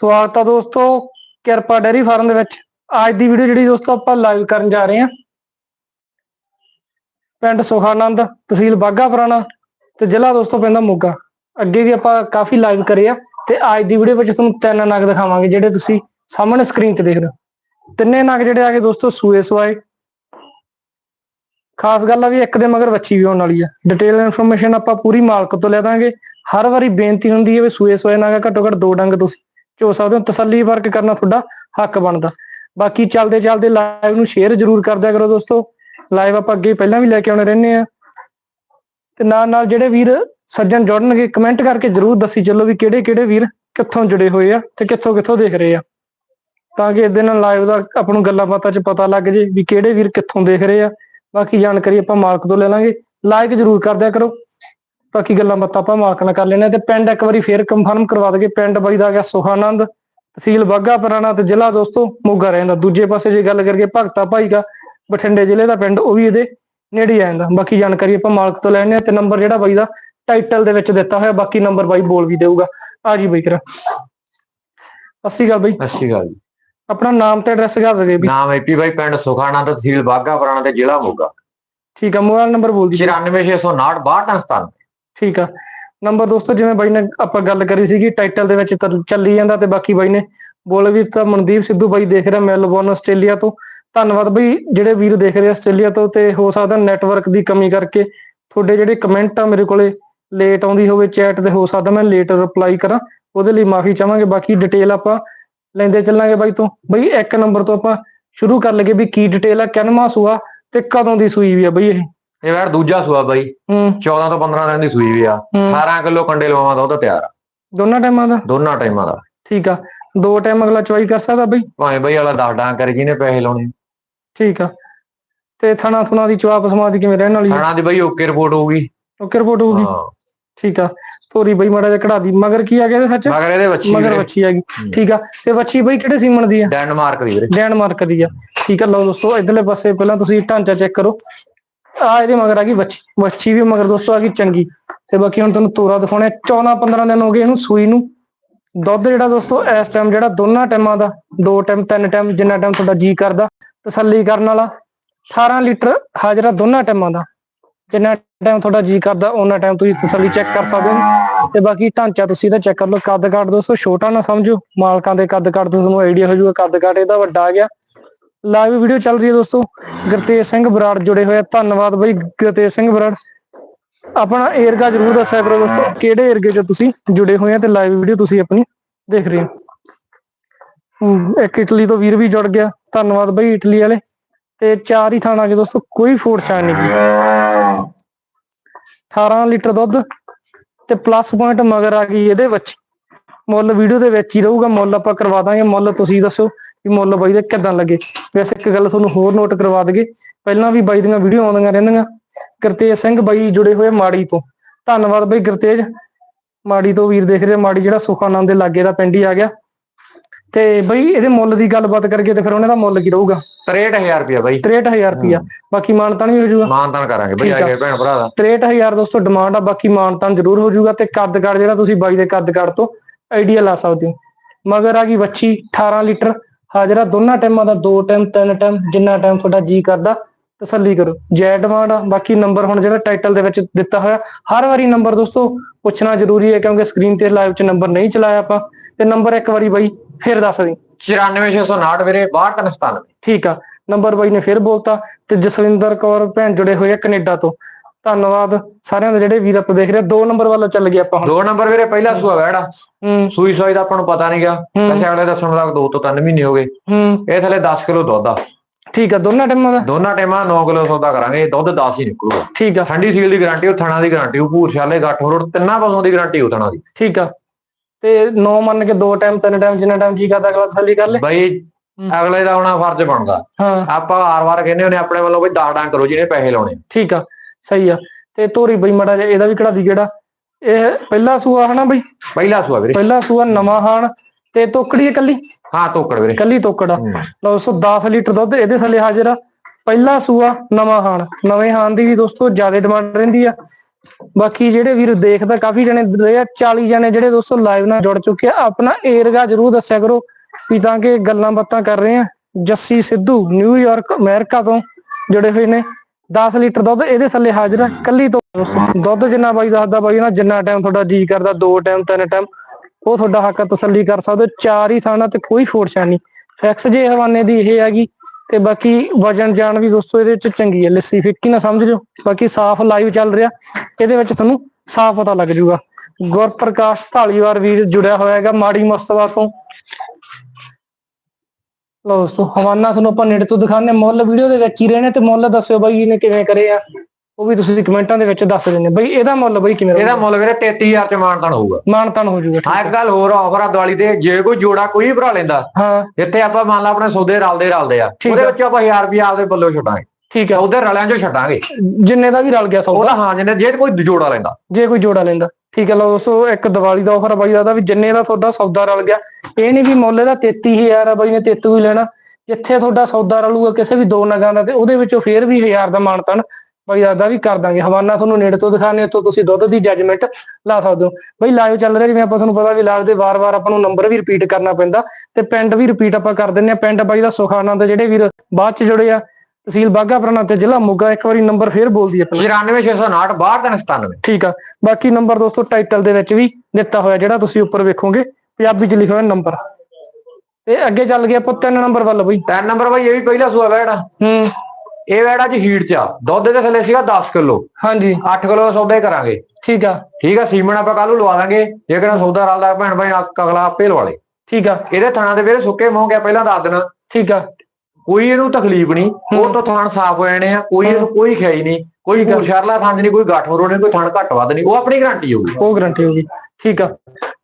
ਸਵਾਗਤ ਆ ਦੋਸਤੋ, ਕਿਰਪਾ ਡੈਰੀ ਫਾਰਮ ਦੇ ਵਿੱਚ। ਅੱਜ ਦੀ ਵੀਡੀਓ ਜਿਹੜੀ ਦੋਸਤੋ ਆਪਾਂ ਲਾਈਵ ਕਰਨ ਜਾ ਰਹੇ ਹਾਂ। ਪਿੰਡ ਸੁਖਾਨੰਦ, ਤਹਿਸੀਲ ਬਾਗਾ ਪੁਰਾਣਾ ਤੇ ਜ਼ਿਲ੍ਹਾ ਦੋਸਤੋ ਪੈਂਦਾ ਮੋਗਾ। ਅੱਗੇ ਵੀ ਆਪਾਂ ਕਾਫੀ ਲਾਈਵ ਕਰੇ ਆ ਤੇ ਅੱਜ ਦੀ ਵੀਡੀਓ ਵਿੱਚ ਤੁਹਾਨੂੰ ਤਿੰਨ ਨਗ ਦਿਖਾਵਾਂਗੇ, ਜਿਹੜੇ ਤੁਸੀਂ ਸਾਹਮਣੇ ਸਕਰੀਨ ਤੇ ਦੇਖ ਰਹੇ ਹੋ। ਤਿੰਨੇ ਨਗ ਜਿਹੜੇ ਆ ਗਏ ਦੋਸਤੋ, ਸੂਏ ਸਵਾਏ। ਖਾਸ ਗੱਲ ਆ ਵੀ ਇੱਕ ਦੇ ਮਗਰ ਵੱਛੀ ਵੀ ਆਉਣ ਵਾਲੀ ਆ। ਡਿਟੇਲ ਇਨਫੋਰਮੇਸ਼ਨ ਆਪਾਂ ਪੂਰੀ ਮਾਲਕ ਤੋਂ ਲੈ ਦਾਂਗੇ। ਹਰ ਵਾਰੀ ਬੇਨਤੀ ਹੁੰਦੀ ਹੈ ਵੀ ਸੂਏ ਸੋਏ ਨਾ ਘੱਟੋ ਘੱਟ ਦੋ ਡੰਗ ਤੁਸੀਂ। ਚੋ ਸਕਦੇ ਹੋ ਤਸੱਲੀ ਵਰਕ ਕਰਨਾ ਤੁਹਾਡਾ ਹੱਕ ਬਣਦਾ। ਬਾਕੀ ਚੱਲਦੇ ਚੱਲਦੇ ਲਾਈਵ ਨੂੰ ਸ਼ੇਅਰ ਜ਼ਰੂਰ ਕਰ ਦਿਆ ਕਰੋ ਦੋਸਤੋ। ਲਾਈਵ ਆਪਾਂ ਅੱਗੇ ਪਹਿਲਾਂ ਵੀ ਲੈ ਕੇ ਆਉਣੇ ਰਹਿੰਦੇ ਆ ਤੇ ਨਾਲ ਨਾਲ ਜਿਹੜੇ ਵੀਰ ਸੱਜਣ ਜੁੜਨਗੇ ਕਮੈਂਟ ਕਰਕੇ ਜ਼ਰੂਰ ਦੱਸੀ ਚੱਲੋ ਵੀ ਕਿਹੜੇ ਕਿਹੜੇ ਵੀਰ ਕਿੱਥੋਂ ਜੁੜੇ ਹੋਏ ਆ ਤੇ ਕਿੱਥੋਂ ਕਿੱਥੋਂ ਦੇਖ ਰਹੇ ਆ। ਤਾਂ ਕਿ ਇਹਦੇ ਨਾਲ ਲਾਈਵ ਦਾ ਆਪਾਂ ਨੂੰ ਗੱਲਾਂ ਬਾਤਾਂ 'ਚ ਪਤਾ ਲੱਗ ਜੇ ਵੀ ਕਿਹੜੇ ਵੀਰ ਕਿੱਥੋਂ ਦੇਖ ਰਹੇ ਆ। ਬਾਕੀ ਜਾਣਕਾਰੀ ਆਪਾਂ ਮਾਲਕ ਤੋਂ ਲੈ ਲਾਂਗੇ। ਲਾਈਕ ਜ਼ਰੂਰ ਕਰ ਦਿਆ ਕਰੋ। ਬਾਕੀ ਗੱਲਾਂ ਬਾਤਾਂ ਆਪਾਂ ਮਾਲਕ ਨਾਲ ਕਰ ਲੈਣੇ ਤੇ ਪਿੰਡ ਇੱਕ ਵਾਰੀ ਫੇਰ ਕੰਫਰਮ ਕਰਵਾ ਦਗੇ ਪਿੰਡ ਬਾਈ ਦਾ ਗਿਆ ਸੁਖਾਨੰਦ ਤਹਿਸੀਲ ਬਾਗਾ ਪੁਰਾਣਾ ਤੇ ਜ਼ਿਲ੍ਹਾ ਦੋਸਤੋ ਮੋਗਾ ਰਹਿੰਦਾ ਦੂਜੇ ਪਾਸੇ ਜੇ ਗੱਲ ਕਰੀਏ ਭਗਤਾ ਭਾਈ ਦਾ ਬਠਿੰਡੇ ਜ਼ਿਲ੍ਹੇ ਦਾ ਪਿੰਡ ਉਹ ਵੀ ਇਹਦੇ ਨੇੜੇ ਆ ਜਾਂਦਾ। ਬਾਕੀ ਜਾਣਕਾਰੀ ਆਪਾਂ ਮਾਲਕ ਤੋਂ ਲੈਣੇ ਆ ਤੇ ਨੰਬਰ ਜਿਹੜਾ ਬਾਈ ਦਾ ਟਾਈਟਲ ਦੇ ਵਿੱਚ ਦਿੱਤਾ ਹੋਇਆ ਬਾਕੀ ਨੰਬਰ ਬਾਈ ਬੋਲ ਵੀ ਦੇਊਗਾ। ਆ ਜੀ ਬਾਈ ਕਰਾ ਸਤਿ ਅਕਾਲ ਬਾਈ। ਸਤਿ ਸ਼੍ਰੀ ਅਕਾਲ ਜੀ। ਆਪਣਾ ਨਾਮ ਤੇ ਐਡਰੈਸ ਕਰ ਦਗੇ ਵੀ ਨਾਮ ਐਪੀ ਬਾਈ ਪਿੰਡ ਸੁਖਾਨੰਦ ਤਹਿਸੀਲ ਬਾਗਾ ਪੁਰਾਣਾ ਤੇ ਜ਼ਿਲ੍ਹਾ ਮੋਗਾ। ਠੀਕ ਆ ਮੋਬਾਈਲ ਨੰਬਰ ਬੋਲ ਦੀ। 94659 ਠੀਕ ਆ। ਨੰਬਰ ਦੋਸਤੋ, ਜਿਵੇਂ ਬਾਈ ਨੇ ਆਪਾਂ ਗੱਲ ਕਰੀ ਸੀਗੀ ਟਾਈਟਲ ਦੇ ਵਿੱਚ ਚੱਲੀ ਜਾਂਦਾ ਤੇ ਬਾਕੀ ਬਾਈ ਨੇ ਬੋਲ ਵੀ ਤਾਂ ਮਨਦੀਪ ਸਿੱਧੂ ਬਾਈ ਦੇਖ ਰਿਹਾ ਮੈਲਬੌਰਨ ਆਸਟ੍ਰੇਲੀਆ ਤੋਂ। ਧੰਨਵਾਦ ਬਾਈ, ਜਿਹੜੇ ਵੀਰ ਦੇਖ ਰਹੇ ਆਸਟ੍ਰੇਲੀਆ ਤੋਂ ਤੇ ਹੋ ਸਕਦਾ ਨੈਟਵਰਕ ਦੀ ਕਮੀ ਕਰਕੇ ਤੁਹਾਡੇ ਜਿਹੜੇ ਕਮੈਂਟ ਆ ਮੇਰੇ ਕੋਲੇ ਲੇਟ ਆਉਂਦੀ ਹੋਵੇ ਚੈਟ ਤੇ ਹੋ ਸਕਦਾ ਮੈਂ ਲੇਟ ਰਿਪਲਾਈ ਕਰਾਂ। ਉਹਦੇ ਲਈ ਮਾਫੀ ਚਾਹਾਂਗੇ, ਬਾਕੀ ਡਿਟੇਲ ਆਪਾਂ ਲੈਂਦੇ ਚੱਲਾਂਗੇ ਬਾਈ ਤੋਂ। ਬਈ, ਇੱਕ ਨੰਬਰ ਤੋਂ ਆਪਾਂ ਸ਼ੁਰੂ ਕਰ ਲਈਏ ਵੀ ਕੀ ਡਿਟੇਲ ਆ ਕਿੰਨਵਾਂ ਸੂਆ ਤੇ ਕਦੋਂ ਦੀ ਸੂਈ ਵੀ ਆ ਬਈ ਇਹ? ਇਹ ਵਾਰ ਦੂਜਾ ਸੂਆ ਬਾਈ। ਹੂੰ। 14 ਤੋਂ 15 ਦਿਨ ਦੀ ਸੂਈ ਵੀ ਆ। ਹੂੰ। 18 ਕਿਲੋ ਕੰਡੇ ਲਵਾਵਾਂ ਦਾ ਉਹ ਤਾਂ ਤਿਆਰ ਆ। ਦੋਨਾਂ ਟਾਈਮਾਂ ਦਾ? ਦੋਨਾਂ ਟਾਈਮਾਂ ਦਾ। ਠੀਕ ਆ। ਦੋ ਟਾਈਮ ਅਗਲਾ ਚਵਾਈ ਕਰ ਸਕਦਾ ਬਾਈ? ਭਾਵੇਂ ਬਾਈ ਵਾਲਾ ਦਸ ਡਾਂ ਕਰੇ ਜਿਹਨੇ ਪੈਸੇ ਲਾਉਣੇ। ਠੀਕ ਆ। ਤੇ ਥਣਾ ਥੁਣਾ ਦੀ ਚਵਾਪ ਸਮਾਜ ਕਿਵੇਂ ਰਹਿਣ ਵਾਲੀ ਖਾਣਾ ਦੀ ਬਾਈ ਓਕੇ ਰਿਪੋਰਟ ਹੋਊਗੀ। ਓਕੇ ਰਿਪੋਰਟ ਹੋਊਗੀ? ਠੀਕ ਆ। ਤੋਰੀ ਬਈ ਮਾੜਾ ਜਿਹਾ ਕਢਾ ਦੀ। ਮਗਰ ਕੀ ਆ ਗਿਆ ਇਹਦੇ ਸੱਚ? ਮਗਰ ਇਹਦੇ ਬੱਚੀ ਮਗਰ ਵੱਛੀ ਆ ਗਈ। ਠੀਕ ਆ। ਤੇ ਵੱਛੀ ਬਈ ਕਿਹੜੇ ਸੀਮਣ ਦੀ ਆ? ਡੈਨਮਾਰਕ ਦੀ ਵੀਰੇ। ਡੈਨਮਾਰਕ ਦੀ ਆ। ਠੀਕ ਆ। ਲਓ ਦੋਸਤੋ ਇਧਰਲੇ ਪਾਸੇ ਪਹਿਲਾਂ ਤੁਸੀਂ ਢਾਂਚਾ ਚੈੱਕ ਕਰੋ। ਆ ਇਹਦੇ ਮਗਰ ਆ ਗਈ ਵੱਛੀ ਵੱਛੀ ਵੀ ਮਗਰ ਦੋਸਤੋ ਆ ਗਈ ਚੰਗੀ। ਤੇ ਬਾਕੀ ਹੁਣ ਤੁਹਾਨੂੰ ਤੋਰਾ ਦਿਖਾਉਣਾ 14 15 ਦਿਨ ਹੋ ਗਏ ਇਹਨੂੰ ਸੂਈ ਨੂੰ। ਦੁੱਧ ਜਿਹੜਾ ਦੋਸਤੋ, ਇਸ ਟਾਈਮ ਜਿਹੜਾ ਦੋਨਾਂ ਟਾਈਮਾਂ ਦਾ, ਦੋ ਟਾਈਮ, ਤਿੰਨ ਟਾਈਮ, ਜਿੰਨਾ ਟਾਈਮ ਤੁਹਾਡਾ ਜੀ ਕਰਦਾ, ਤਸੱਲੀ ਕਰਨ ਵਾਲਾ 18 ਲੀਟਰ ਹਾਜ਼ਰਾ ਦੋਨਾਂ ਟਾਈਮਾਂ ਦਾ। ਜਿੰਨਾ ਟਾਈਮ ਤੁਹਾਡਾ ਜੀ ਕਰਦਾ ਉਹਨਾਂ ਟਾਈਮ ਤੁਸੀਂ ਤਸੱਲੀ ਚੈੱਕ ਕਰ ਸਕਦੇ ਹੋ। ਤੇ ਬਾਕੀ ਢਾਂਚਾ ਤੁਸੀਂ ਇਹਦਾ ਚੈੱਕ ਕਰ ਲਓ। ਕੱਦ ਕਾਠ ਦੋਸਤੋ, ਛੋਟਾ ਨਾ ਸਮਝੋ। ਮਾਲਕਾਂ ਦੇ ਕੱਦ ਕਾਠ ਤੋਂ ਤੁਹਾਨੂੰ ਆਈਡੀਆ ਹੋ ਜਾਊਗਾ। ਕੱਦ ਕਾਟ ਇਹਦਾ ਵੱਡਾ ਆ ਗਿਆ। ਲਾਈਵ ਵੀਡੀਓ ਚੱਲ ਰਹੀ ਹੈ ਦੋਸਤੋ। ਗੁਰਤੇਜ ਸਿੰਘ ਬਰਾੜ ਜੁੜੇ ਹੋਏ ਆ। ਧੰਨਵਾਦ ਬਈ ਗੁਰਤੇਜ ਸਿੰਘ ਬਰਾੜ। ਆਪਣਾ ਏਰਗਾ ਜਰੂਰ ਦੱਸਿਆ ਕਰੋ ਦੋਸਤੋ ਕਿਹੜੇ ਏਰਗੇ 'ਚ ਤੁਸੀਂ ਜੁੜੇ ਹੋਏ ਆ ਤੇ ਲਾਈਵ ਵੀਡੀਓ ਤੁਸੀਂ ਆਪਣੀ ਦੇਖ ਰਹੇ ਹੋ। ਹਮ, ਇੱਕ ਇਟਲੀ ਤੋਂ ਵੀਰ ਵੀ ਜੁੜ ਗਿਆ। ਧੰਨਵਾਦ ਬਾਈ ਇਟਲੀ ਵਾਲੇ। ਤੇ ਚਾਰ ਹੀ ਥਾਣਾ ਗਏ ਦੋਸਤੋ ਕੋਈ ਫੂਡ ਸ਼ਾਨ ਨਹੀਂ। ਗੀ 18 ਲੀਟਰ ਦੁੱਧ ਤੇ ਪਲੱਸ ਪੁਆਇੰਟ ਮਗਰ ਆ ਗਈ ਇਹਦੇ ਵਿੱਚ। ਮੁੱਲ ਵੀਡੀਓ ਦੇ ਵਿੱਚ ਹੀ ਰਹੂਗਾ ਮੁੱਲ ਆਪਾਂ ਕਰਵਾ ਦਾਂਗੇ ਮੁੱਲ ਤੁਸੀਂ ਦੱਸੋ ਵੀ ਮੁੱਲ ਬਾਈ ਦੇ ਕਿਦਾਂ ਲੱਗੇ। ਵੈਸੇ ਇੱਕ ਗੱਲ ਤੁਹਾਨੂੰ ਹੋਰ ਨੋਟ ਕਰਵਾ ਦਗੇ ਪਹਿਲਾਂ ਵੀ ਬਾਈ ਦੀਆਂ ਵੀਡੀਓ ਆਉਂਦੀਆਂ ਰਹਿੰਦੀਆਂ। ਗੁਰਤੇਜ ਸਿੰਘ ਬਾਈ ਜੁੜੇ ਹੋਏ ਮਾੜੀ ਤੋਂ। ਧੰਨਵਾਦ ਬਾਈ ਗੁਰਤੇਜ। ਮਾੜੀ ਤੋਂ ਵੀਰ ਦੇਖ ਰਹੇ ਮਾੜੀ ਜਿਹੜਾ ਸੁਖਾਨੰਦ ਦੇ ਲਾਗੇ ਦਾ ਪਿੰਡ ਹੀ ਆ ਗਿਆ। ਤੇ ਬਈ ਇਹਦੇ ਮੁੱਲ ਦੀ ਗੱਲਬਾਤ ਕਰਕੇ ਤੇ ਫਿਰ ਉਹਨਾਂ ਦਾ ਮੁੱਲ ਕੀ ਰਹੂਗਾ? 63000 ਰੁਪਇਆ ਬਾਈ। 63000 ਰੁਪਿਆ ਬਾਕੀ ਮਾਨਤਾਨ ਵੀ ਹੋ ਜਾਊਗਾ। ਮਾਨਤਾਨ ਕਰਾਂਗੇ ਬਾਈ ਠੀਕ ਆ। ਆਏ ਭੈਣ ਭਰਾ ਦਾ। 63000 ਦੋਸਤੋ ਡਿਮਾਂਡ ਆ ਬਾਕੀ ਮਾਨਤਾਨ ਜ਼ਰੂਰ ਹੋ ਜਾਊਗਾ ਤੇ ਕੱਦ ਕਾਠ ਜਿਹੜਾ ਤੁਸੀਂ ਬਾਈ ਦੇ ਕੱਦ ਕਾਠ ਤੋਂ ਆਈਡੀਆ ਲਾ ਸਕਦੇ ਹੋ। ਮਗਰ ਆ ਗਈ ਵੱਛੀ 18 ਲੀਟਰ। ਹਾਜ਼ਰਾ ਦੋਨਾਂ ਟਾਈਮਾਂ ਦਾ ਦੋ ਟਾਈਮ ਤਿੰਨ ਟਾਈਮ ਜਿੰਨਾ ਟਾਈਮ ਤੁਹਾਡਾ ਜੀ ਕਰਦਾ ਤਸੱਲੀ ਕਰੋ। ਜੈ ਡਿਮਾਂਡ ਆ ਬਾਕੀ ਨੰਬਰ ਹੁਣ ਜਿਹੜਾ ਟਾਈਟਲ ਦੇ ਵਿੱਚ ਦਿੱਤਾ ਹੋਇਆ ਹਰ ਵਾਰੀ ਨੰਬਰ ਦੋਸਤੋ ਪੁੱਛਣਾ ਜ਼ਰੂਰੀ ਹੈ ਕਿਉਂਕਿ ਸਕਰੀਨ ਤੇ ਲਾਈਵ 'ਚ ਨੰਬਰ ਨਹੀਂ ਚਲਾਇਆ ਆਪਾਂ। ਤੇ ਨੰਬਰ ਇੱਕ ਵਾਰੀ ਬਾਈ ਫਿਰ ਦੱਸ ਦੇ 94659 ਵੀਰੇ 6297 ਠੀਕ ਆ। ਨੰਬਰ ਬਾਈ ਨੇ ਫਿਰ ਬੋਲਤਾ। ਤੇ ਜਸਵਿੰਦਰ ਕੌਰ ਭੈਣ ਜੁੜੇ ਹੋਏ ਆ ਕੈਨੇਡਾ ਤੋਂ। ਧੰਨਵਾਦ। ਸਾਰਿਆਂ ਦੇ ਜਿਹੜੇ ਵੀਰ ਆਪਾਂ ਦੇਖ ਰਹੇ। ਦੋ ਨੰਬਰ ਵੱਲੋਂ ਚੱਲ ਗਏ ਆਪਾਂ ਹੁਣ। ਦੋ ਨੰਬਰ ਵੀਰੇ ਪਹਿਲਾ ਸੂਆ ਵੈੜਾ ਹੂੰ। ਸੂਈ ਸੋਈ ਦਾ ਆਪਾਂ ਨੂੰ ਪਤਾ ਨਹੀਂਗਾ ਹੂੰ। ਵੈਸੇ ਅਗਲੇ ਦੱਸਣ ਦਾ 2 ਤੋਂ 3 ਮਹੀਨੇ ਹੋ ਗਏ। ਹੂੰ। ਇਹ ਥਲੇ 10 ਕਿਲੋ ਦੁੱਧ ਆ। ਠੀਕ ਆ ਦੋਨਾਂ ਟਾਈਮਾਂ ਦਾ? ਦੋਨਾਂ ਟਾਈਮਾਂ 9 ਕਿਲੋ ਸੌਦਾ ਕਰਾਂਗੇ ਦੁੱਧ 10 ਹੀ ਨਿਕਲੂਗਾ। ਠੀਕ ਆ। ਠੰਡੀ ਸੀਲ ਦੀ ਗਾਰੰਟੀ ਉਹ ਥਣਾ ਦੀ ਗਾਰੰਟੀ ਉਹ ਭੂਰ ਛਾਲੇ ਗੱਠ ਹੋਰ ਤਿੰਨਾਂ ਪਾਸੋਂ ਦੀ ਗਾਰੰਟੀ ਉਹ ਥਣਾ ਦੀ। ਠੀਕ ਆ। ਤੇ ਨੌ ਮੰਨ ਕੇ ਦੋ ਟਾਈਮ ਤਿੰਨ ਟਾਈਮ ਜਿੰਨਾ ਟਾਈਮ ਜੀ ਕਰਦਾ ਅਗਲਾ ਤਸੱਲੀ ਕਰ ਲੈ। ਬਈ ਅਗਲੇ ਦਾ ਆਉਣਾ ਫਰਜ਼ ਬਣਦਾ। ਹਾਂ। ਆਪਾਂ ਵਾਰ-ਵਾਰ ਕਹਿੰਦੇ ਹੁੰਦੇ ਆਪਣੇ ਵੱਲੋਂ ਬਈ ਦਾੜਾਂ ਕਰੋ ਜਿਹਨੇ ਪੈਸੇ ਲਾਉਣੇ। ਠੀਕ ਆ। ਸਹੀ ਆ। ਤੇ ਤੋਰੀ ਬਈ ਮੜਾ ਜਿਹਾ ਇਹਦਾ ਵੀ ਕਢਾ ਦੀ ਕਿਹੜਾ? ਇਹ ਪਹਿਲਾ ਸੂਆ ਹਨਾ ਬਈ? ਪਹਿਲਾ ਸੂਆ ਵੀਰੇ। ਪਹਿਲਾ ਸੂਆ ਨਵਾਂ ਹਾਣ ਤੇ ਤੋਕੜੀ ਹੈ ਕੱਲੀ? ਹਾਂ ਤੋਕੜ ਵੀਰੇ। ਕੱਲੀ ਤੋਕੜ ਆ। ਲਓ ਸੋ 10 ਲੀਟਰ ਦੁੱਧ ਇਹਦੇ ਥੱਲੇ ਹਾਜ਼ਰ ਆ। ਪਹਿਲਾ ਸੂਆ ਨਵਾਂ ਹਾਣ। ਨਵੇਂ ਹਾਣ ਦੀ ਵੀ ਦੋਸਤੋ ਜ਼ਿਆਦਾ ਡਿਮਾਂਡ ਰਹਿੰਦੀ ਆ। ਬਾਕੀ ਜਿਹੜੇ ਵੀਰ ਦੇਖਦਾ ਕਾਫੀ ਜਣੇ ਆ। 40 ਜਣੇ ਜਿਹੜੇ ਦੋਸਤੋ ਲਾਈਵ ਨਾਲ ਜੁੜ ਚੁੱਕੇ ਆ। ਆਪਣਾ ਏਰਗਾ ਜਰੂਰ ਦੱਸਿਆ ਕਰੋ ਵੀ ਤਾਂ ਕਿ ਗੱਲਾਂ ਬਾਤਾਂ ਕਰ ਰਹੇ ਆ। ਜੱਸੀ ਸਿੱਧੂ ਨਿਊਯਾਰਕ ਅਮਰੀਕਾ ਤੋਂ ਜੁੜੇ ਹੋਏ ਨੇ। 10 ਲੀਟਰ ਦੁੱਧ ਇਹਦੇ ਥੱਲੇ ਹਾਜ਼ਰ ਆ, ਕੱਲੀ ਤੋਂ ਦੁੱਧ ਜਿੰਨਾ ਬਾਈ ਦੱਸਦਾ ਬਾਈ ਨਾ, ਜਿੰਨਾ ਟਾਈਮ ਤੁਹਾਡਾ ਜੀ ਕਰਦਾ, ਦੋ ਟਾਈਮ ਤਿੰਨ ਟਾਈਮ ਉਹ ਤੁਹਾਡਾ ਹੱਕ ਤਸੱਲੀ ਕਰ ਸਕਦੇ ਹੋ। ਚਾਰ ਹੀ ਥਾਣਾ ਤੇ ਕੋਈ ਫੋਰਸ਼ਾ ਨਹੀਂ। ਫਿਕਸ ਜੇ ਹਵਾਨੇ ਦੀ ਇਹ ਹੈਗੀ ਤੇ ਬਾਕੀ ਵਜਨ ਜਾਣ ਵੀ ਦੋਸਤੋ ਇਹਦੇ ਵਿੱਚ ਚੰਗੀ ਹੈ। ਲੱਸੀ ਫਿੱਕੀ ਨਾ ਸਮਝੋ ਬਾਕੀ ਸਾਫ਼ ਲਾਈਵ ਚੱਲ ਰਿਹਾ। ਇਹਦੇ ਵਿੱਚ ਤੁਹਾਨੂੰ ਸਾਫ਼ ਪਤਾ ਲੱਗ ਜੂਗਾ ਗੁਰਪ੍ਰਕਾਸ਼ ਢਾਲੀਵਾਰ ਵੀਰ ਜੁੜਿਆ ਹੋਇਆ ਹੈਗਾ ਮਾੜੀ ਮਸਤਵਾ ਤੋਂ। ਲਓ ਦੋਸਤੋ ਹਵਾਨਾ ਤੁਹਾਨੂੰ ਆਪਾਂ ਨੇੜੇ ਤੋਂ ਦਿਖਾਣੇ ਮੁੱਲ ਵੀਡੀਓ ਦੇ ਵਿੱਚ ਹੀ ਰਹਿਣੇ ਤੇ ਮੁੱਲ ਦੱਸਿਓ ਬਾਈ ਇਹਨੇ ਕਿਵੇਂ ਕਰੇ ਆ। ਉਹ ਵੀ ਤੁਸੀਂ ਕਮੈਂਟਾਂ ਦੇ ਵਿੱਚ ਦੱਸ ਦਿੰਦੇ ਬਈ ਇਹਦਾ ਮੁੱਲ ਬਈ ਕਿਵੇਂ ਇਹਦਾ ਮੁੱਲ ਵੀਰੇ 33000 ਚ ਮਾਨਤਾਨ ਹੋਊਗਾ। ਮਾਨਤਾਨ ਹੋ ਜੂਗਾ ਹਾਂ। ਇੱਕ ਗੱਲ ਹੋਰ ਆਫਰ ਆ ਦਿਵਾਲੀ ਤੇ ਜੇ ਕੋਈ ਜੋੜਾ ਕੋਈ ਭਰਾ ਲੈਂਦਾ ਹਾਂ। ਇੱਥੇ ਆਪਾਂ ਮੰਨ ਲਾ ਆਪਣੇ ਸੌਦੇ ਰਲਦੇ ਰਲਦੇ ਆ ਉਹਦੇ। ਵਿੱਚ ਆਪਾਂ 1000 ਰੁਪਏ ਆਪਦੇ ਬੱਲੋਂ ਛੱਡਾਂਗੇ। ਠੀਕ ਹੈ। ਸੌਦੇ ਰਲਿਆਂ ਚੋਂ ਛੱਡਾਂਗੇ। ਜਿੰਨੇ ਦਾ ਵੀ ਰਲ ਗਿਆ ਸੌਦਾ। ਉਹਦਾ ਹਾਂ ਜਿੰਨੇ ਜੇ ਕੋਈ ਜੋੜਾ ਲੈਂਦਾ। ਜੇ ਕੋਈ ਜੋੜਾ ਲੈਂਦਾ। ਠੀਕ ਹੈ ਲਓ ਦੋਸਤੋ, ਇੱਕ ਦੀਵਾਲੀ ਦਾ ਆਫਰ ਬਾਈ ਦਾ ਵੀ ਜਿੰਨੇ ਦਾ ਤੁਹਾਡਾ ਸੌਦਾ ਰਲ ਗਿਆ, ਇਹ ਨਹੀਂ ਵੀ ਮੁੱਲ ਇਹਦਾ 33000 ਆ ਬਾਈ ਨੇ 33 ਹੀ ਲੈਣਾ, ਜਿੱਥੇ ਤੁਹਾਡਾ ਸੌਦਾ ਰਲੂਗਾ ਕਿਸੇ ਵੀ ਦੋ ਨਗਾਂ ਦਾ ਤੇ ਉਹਦੇ ਵਿੱਚੋਂ ਫੇਰ ਵੀ 1000 ਦਾ ਮਾਨਤਨ ਬਾਈ ਦਾ ਵੀ ਕਰ ਦਾਂਗੇ। ਹਵਾਨਾ ਤੁਹਾਨੂੰ ਨੇੜੇ ਤੋਂ ਦਿਖਾਣੇ ਤੋਂ ਤੁਸੀਂ ਦੁੱਧ ਦੀ ਜੱਜਮੈਂਟ ਲਾ ਸਕਦੇ ਹੋ। ਬਈ ਲਾਈਵ ਚੱਲ ਰਿਹਾ, ਜਿਵੇਂ ਆਪਾਂ ਤੁਹਾਨੂੰ ਪਤਾ ਵੀ ਲਾਈਵ ਦੇ ਵਾਰ-ਵਾਰ ਆਪਾਂ ਨੂੰ ਨੰਬਰ ਵੀ ਰਿਪੀਟ ਕਰਨਾ ਪੈਂਦਾ ਤੇ ਪਿੰਡ ਵੀ ਰਿਪੀਟ ਆਪਾਂ ਕਰ ਦਿੰਨੇ ਆ ਪਿੰਡ ਬਾਈ ਦਾ ਸੁਖਾਨੰਦ ਜਿਹੜੇ ਵੀਰ ਬਾਅਦ ਚ ਜੁੜੇ ਆ ਤਹਿਸੀਲ ਬਾਘਾ ਪੁਰਾਣਾ ਤੇ ਜ਼ਿਲ੍ਹਾ ਮੋਗਾ ਇੱਕ ਵਾਰੀ ਨੰਬਰ ਫੇਰ ਬੋਲਦੀ ਆਪਣਾ। 94659 6297 ਠੀਕ ਆ। ਬਾਕੀ ਨੰਬਰ ਦੋਸਤੋ ਟਾਈਟਲ ਦੇ ਵਿੱਚ ਵੀ ਦਿੱਤਾ ਹੋਇਆ ਜਿਹੜਾ ਤੁਸੀਂ ਉੱਪਰ ਵੇਖੋਗੇ ਪੰਜਾਬੀ ਚ ਲਿਖਿਆ ਹੋਇਆ ਨੰਬਰ ਤੇ ਅੱਗੇ ਚੱਲ ਗਿਆ ਆਪਾਂ ਤਿੰਨ ਨੰਬਰ ਵੱਲ ਬਈ। ਤਿੰਨ ਨੰਬਰ ਬਾਈ ਇਹ ਵੀ ਪਹਿਲਾ ਸੂਆ ਵੈੜਾ। ਹੂੰ। ਇਹ ਵੈੜਾ ਚ ਹੀਟ ਚ ਆ। ਦੁੱਧ ਦੇ ਥੱਲੇ ਸੀਗਾ 10 ਕਿਲੋ। ਹਾਂਜੀ। 8 ਕਿਲੋ ਸੌਦੇ ਕਰਾਂਗੇ। ਠੀਕ ਆ। ਠੀਕ ਆ ਸੀਮਨ ਆਪਾਂ ਕੱਲ ਨੂੰ ਲਵਾ ਦਾਂਗੇ। ਜੇ ਕਿਹੜਾ ਸੌਦਾ ਰਲਦਾ ਭੈਣ ਭਾਈ ਅਗਲਾ ਆਪੇ ਲਵਾ ਲੇ ਠੀਕ ਆ। ਇਹਦੇ ਥਾਣਾ ਦੇ ਵੀਰੇ ਸੁੱਕੇ ਮੂੰਹ ਗਿਆ ਪਹਿਲਾਂ ਦੱਸ ਦੇਣਾ ਠੀਕ ਆ। ਕੋਈ ਇਹਨੂੰ ਤਕਲੀਫ ਨਹੀਂ ਉਹ ਤੋਂ ਥਣ ਸਾਫ਼ ਹੋ ਜਾਣੇ ਆ ਕੋਈ ਇਹਨੂੰ ਕੋਈ ਖਾਈ ਨਹੀਂ ਕੋਈ ਠੀਕ ਆ। ਸ਼ਰਲਾ ਥਣ ਨਹੀਂ ਕੋਈ ਗੱਠ ਮਰੋ ਨਹੀਂ ਕੋਈ ਥਣ ਘੱਟ ਵੱਧ ਨਹੀਂ ਉਹ ਆਪਣੀ ਗਾਰੰਟੀ ਹੋਊਗੀ। ਉਹ ਗਰੰਟੀ ਹੋਗੀ ਠੀਕ ਆ।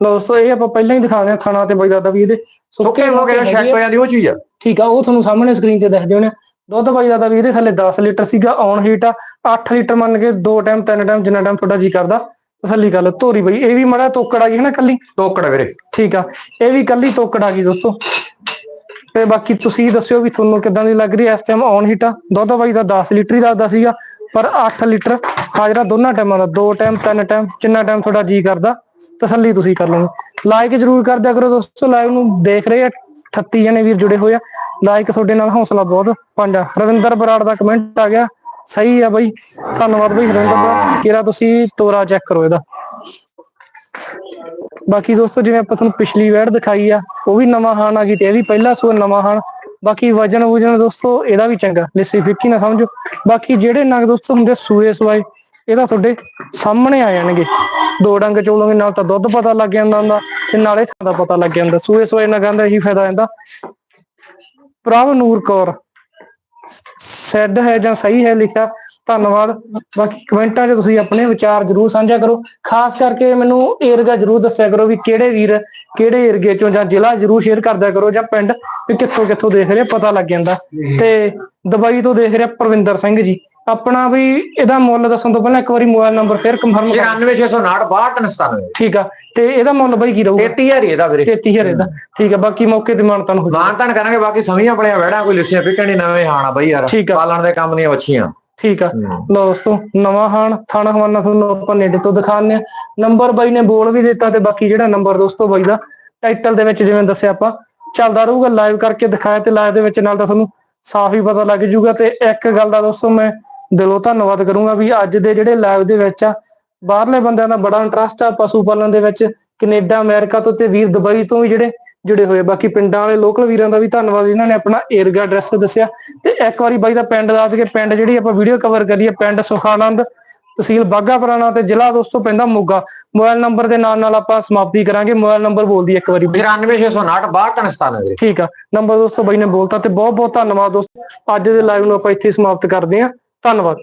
ਲਓ ਦੋਸਤੋ ਇਹ ਆਪਾਂ ਪਹਿਲਾਂ ਹੀ ਦਿਖਾ ਦਿਆਂ ਥਾਣਾ ਤੇ ਬਈ ਦਾਦਾ ਵੀ ਇਹਦੇ। ਸੁੱਕੇ ਗਿਆ ਹੈਗੇ ਸ਼ੈਕ ਆ। ਹੋ ਜਾਂਦੀ ਉਹ ਚੀਜ਼ ਆ। ਠੀਕ ਆ ਉਹ ਤੁਹਾਨੂੰ ਸਾਹਮਣੇ ਸਕਰੀਨ ਤੇ ਦਿਖਦੇ ਹੋਣੇ ਆ। ਦੁੱਧ ਬਾਈ ਦਾਦਾ ਵੀ ਇਹਦੇ ਥੱਲੇ 10 ਲੀਟਰ ਸੀਗਾ ਔਨ ਹੀਟ ਆ 8 ਲੀਟਰ ਮੰਨ ਕੇ ਦੋ ਟਾਈਮ ਤਿੰਨ ਟਾਈਮ ਜਿੰਨਾ ਟਾਈਮ ਤੁਹਾਡਾ ਜੀ ਕਰਦਾ ਤਸੱਲੀ ਕਰ ਲਓ ਧੋਰੀ ਬਈ ਇਹ ਵੀ ਮੜਾ ਤੋਕੜ ਆ ਗਈ ਹੈ ਨਾ ਕੱਲੀ ਟੋਕੜ ਵੀਰੇ। ਠੀਕ ਆ ਇਹ ਵੀ ਕੱਲੀ ਤੋਕੜ ਆ ਗਈ ਦੋਸਤੋ। ਤੇ ਬਾਕੀ ਤੁਸੀਂ ਦੱਸਿਓ ਵੀ ਤੁਹਾਨੂੰ ਕਿਦਾਂ ਦੀ ਲੱਗ ਰਹੀ ਹੈ? ਇਸ ਟਾਈਮ ਔਨ ਹੀਟ ਆ। ਦੁੱਧ ਬਾਈ ਦਾ 10 ਲੀਟਰ ਹੀ ਦੱਸਦਾ ਸੀਗਾ, ਪਰ 8 ਲੀਟਰ। ਹਾਜ਼ਰਾ ਦੋਨਾਂ ਟਾਈਮਾਂ ਦਾ, ਦੋ ਟਾਈਮ, ਤਿੰਨ ਟਾਈਮ, ਜਿੰਨਾ ਟਾਈਮ ਤੁਹਾਡਾ ਜੀ ਕਰਦਾ, ਤਸੱਲੀ ਤੁਸੀਂ ਕਰ ਲਓਗੇ ਲਾਈਕ ਜਰੂਰ ਕਰ ਦਿਆ ਕਰੋ ਦੋਸਤੋ ਲਾਈਵ ਨੂੰ ਦੇਖ ਰਹੇ ਆ 38 ਜਣੇ ਵੀਰ ਜੁੜੇ ਹੋਏ ਆ। ਲਾਈਕ ਤੁਹਾਡੇ ਨਾਲ ਹੌਸਲਾ ਬਹੁਤ ਪੰਜਾ ਰਵਿੰਦਰ ਬਰਾੜ ਦਾ ਕਮੈਂਟ ਆ ਗਿਆ। ਸਹੀ ਆ ਬਾਈ। ਧੰਨਵਾਦ ਬਾਈ ਰਵਿੰਦਰ ਬਰਾੜ। ਕਿਹੜਾ ਤੁਸੀਂ ਤੋਰਾ ਚੈੱਕ ਕਰੋ ਇਹਦਾ। ਬਾਕੀ ਦੋਸਤੋ, ਜਿਵੇਂ ਆਪਾਂ ਤੁਹਾਨੂੰ ਪਿਛਲੀ ਵੈੜ ਦਿਖਾਈ ਆ, ਉਹ ਵੀ ਨਵਾਂ ਹਾਨ ਆ ਗਈ ਤੇ ਇਹ ਵੀ ਪਹਿਲਾ ਸੋ ਨਵਾਂ ਹਾਨ ਬਾਕੀ ਵਜਨ ਵਜਨ ਦੋਸਤੋ, ਇਹਦਾ ਵੀ ਚੰਗਾ। ਲਿੱਸੀ ਫਿੱਕੀ ਨਾ ਸਮਝੋ। ਬਾਕੀ ਜਿਹੜੇ ਨਗ ਦੋਸਤੋ ਹੁੰਦੇ ਸੂਏ ਸਵਾਏ, ਇਹ ਤਾਂ ਤੁਹਾਡੇ ਸਾਹਮਣੇ ਆ ਜਾਣਗੇ। ਦੋ ਡੰਗ ਚੋਲੋਗੇ, ਨਾਲ ਤਾਂ ਦੁੱਧ ਪਤਾ ਲੱਗ ਜਾਂਦਾ ਹੁੰਦਾ ਤੇ ਨਾਲੇ ਥਾਂ ਦਾ ਪਤਾ ਲੱਗ ਜਾਂਦਾ। ਸੂਏ ਸਵਾਏ ਨਗਾਂ ਦਾ ਇਹੀ ਫਾਇਦਾ ਹੁੰਦਾ ਪ੍ਰਭ ਨੂਰ ਕੌਰ ਸੈੱਡ ਹੈ ਜਾਂ ਸਹੀ ਹੈ ਲਿਖਿਆ? ਧੰਨਵਾਦ। ਬਾਕੀ ਕਮੈਂਟਾਂ 'ਚ ਤੁਸੀਂ ਆਪਣੇ ਵਿਚਾਰ ਜਰੂਰ ਸਾਂਝਾ ਕਰੋ। ਖਾਸ ਕਰਕੇ ਮੈਨੂੰ ਏਰੀਆ ਜਰੂਰ ਦੱਸਿਆ ਕਰੋ ਵੀ ਕਿਹੜੇ ਵੀਰ ਕਿਹੜੇ ਏਰੀਏ ਚੋਂ ਜਾਂ ਜ਼ਿਲ੍ਹਾ ਜਰੂਰ ਸ਼ੇਅਰ ਕਰਦਿਆ ਕਰੋ ਜਾਂ ਪਿੰਡ ਵੀ ਕਿੱਥੋਂ ਕਿੱਥੋਂ ਦੇਖ ਰਹੇ ਪਤਾ ਲੱਗ ਜਾਂਦਾ। ਤੇ ਦੁਬਈ ਤੋਂ ਦੇਖ ਰਿਹਾ ਪ੍ਰਵਿੰਦਰ ਸਿੰਘ ਜੀ। ਆਪਣਾ ਵੀ ਇਹਦਾ ਮੁੱਲ ਦੱਸਣ ਤੋਂ ਪਹਿਲਾਂ ਇੱਕ ਵਾਰੀ ਮੋਬਾਈਲ ਨੰਬਰ ਫੇਰ ਕੰਫਰਮ ਕਰ 94659 6297 ਠੀਕ ਆ। ਤੇ ਇਹਦਾ ਮੁੱਲ ਬਈ ਕੀ ਰਹੂਗਾ? 33000 ਹੀ ਇਹਦਾ ਵੀਰੇ। 33000 ਇਹਦਾ। ਠੀਕ ਆ। ਬਾਕੀ ਮੌਕੇ ਤੇ ਮਾਨਤਾਨ ਹੋ। ਮਾਨਤਾਨ ਕਰਾਂਗੇ। ਬਾਕੀ ਸਮੀਆਂ ਆਪਣੀਆਂ ਵੈੜਾਂ ਕੋਈ ਲਿਸੀਆਂ ਪਿਕਣੀ ਨਵੇਂ ਹਾਣਾ ਬਈ ਯਾਰ। ਪਾਲਣ ਦੇ ਕੰਮ ਦੀਆਂ ਵੱਛੀਆਂ। ਠੀਕ ਆ। ਲਓ ਦੋਸਤੋ ਨਵਾਂ ਹਾਨ ਥਾਣਾ ਹਵਾਨਾ ਤੁਹਾਨੂੰ ਆਪਾਂ ਨੇੜੇ ਤੋਂ ਦਿਖਾਉਂਦੇ ਆ ਨੰਬਰ ਬਾਈ ਨੇ ਬੋਲ ਵੀ ਦਿੱਤਾ ਤੇ ਬਾਕੀ ਜਿਹੜਾ ਨੰਬਰ ਦੋਸਤੋ ਬਾਈ ਦਾ ਟਾਈਟਲ ਦੇ ਵਿੱਚ ਜਿਵੇਂ ਦੱਸਿਆ ਆਪਾਂ ਚੱਲਦਾ ਰਹੂਗਾ ਲਾਈਵ ਕਰਕੇ ਦਿਖਾਇਆ ਤੇ ਲਾਈਵ ਦੇ ਵਿੱਚ ਨਾਲ ਤਾਂ ਤੁਹਾਨੂੰ ਸਾਫ਼ ਹੀ ਪਤਾ ਲੱਗ ਜੂਗਾ ਤੇ ਇੱਕ ਗੱਲ ਦਾ ਦੋਸਤੋ ਮੈਂ ਦਿਲੋਂ ਧੰਨਵਾਦ ਕਰੂੰਗਾ ਵੀ ਅੱਜ ਦੇ ਜਿਹੜੇ ਲਾਈਵ ਦੇ ਵਿੱਚ ਆ ਬਾਹਰਲੇ ਬੰਦਿਆਂ ਦਾ ਬੜਾ ਇੰਟਰਸਟ ਆ ਪਸ਼ੂ ਪਾਲਣ ਦੇ ਵਿੱਚ ਕੈਨੇਡਾ ਅਮਰੀਕਾ ਤੋਂ ਤੇ ਵੀਰ ਦੁਬਈ ਤੋਂ ਵੀ ਜਿਹੜੇ ਜੁੜੇ ਹੋਏ। ਬਾਕੀ ਪਿੰਡਾਂ ਵਾਲੇ ਲੋਕਲ ਵੀਰਾਂ ਦਾ ਵੀ ਧੰਨਵਾਦ ਜਿਨ੍ਹਾਂ ਨੇ ਆਪਣਾ ਏਰਗਾ ਐਡਰੈਸ ਦੱਸਿਆ। ਤੇ ਇੱਕ ਵਾਰੀ ਬਾਈ ਦਾ ਪਿੰਡ ਦੱਸ ਕੇ ਪਿੰਡ ਜਿਹੜੀ ਆਪਾਂ ਵੀਡੀਓ ਕਵਰ ਕਰੀਏ ਪਿੰਡ ਸੁਖਾਨੰਦ ਤਹਿਸੀਲ ਬਾਗਾ ਪੁਰਾਣਾ ਤੇ ਜ਼ਿਲ੍ਹਾ ਦੋਸਤੋ ਪੈਂਦਾ ਮੋਗਾ। ਮੋਬਾਈਲ ਨੰਬਰ ਦੇ ਨਾਲ ਨਾਲ ਆਪਾਂ ਸਮਾਪਤੀ ਕਰਾਂਗੇ। ਮੋਬਾਈਲ ਨੰਬਰ ਬੋਲਦੀ ਇੱਕ ਵਾਰੀ 94659 6297 ਵੀਰੇ। ਠੀਕ ਆ। ਨੰਬਰ ਦੋਸਤੋ ਬਾਈ ਨੇ ਬੋਲਤਾ ਤੇ ਬਹੁਤ ਬਹੁਤ ਧੰਨਵਾਦ ਦੋਸਤੋ। ਅੱਜ ਦੇ ਲਾਈਵ ਨੂੰ ਆਪਾਂ ਇੱਥੇ ਸਮਾਪਤ ਕਰਦੇ ਹਾਂ। ਧੰਨਵਾਦ।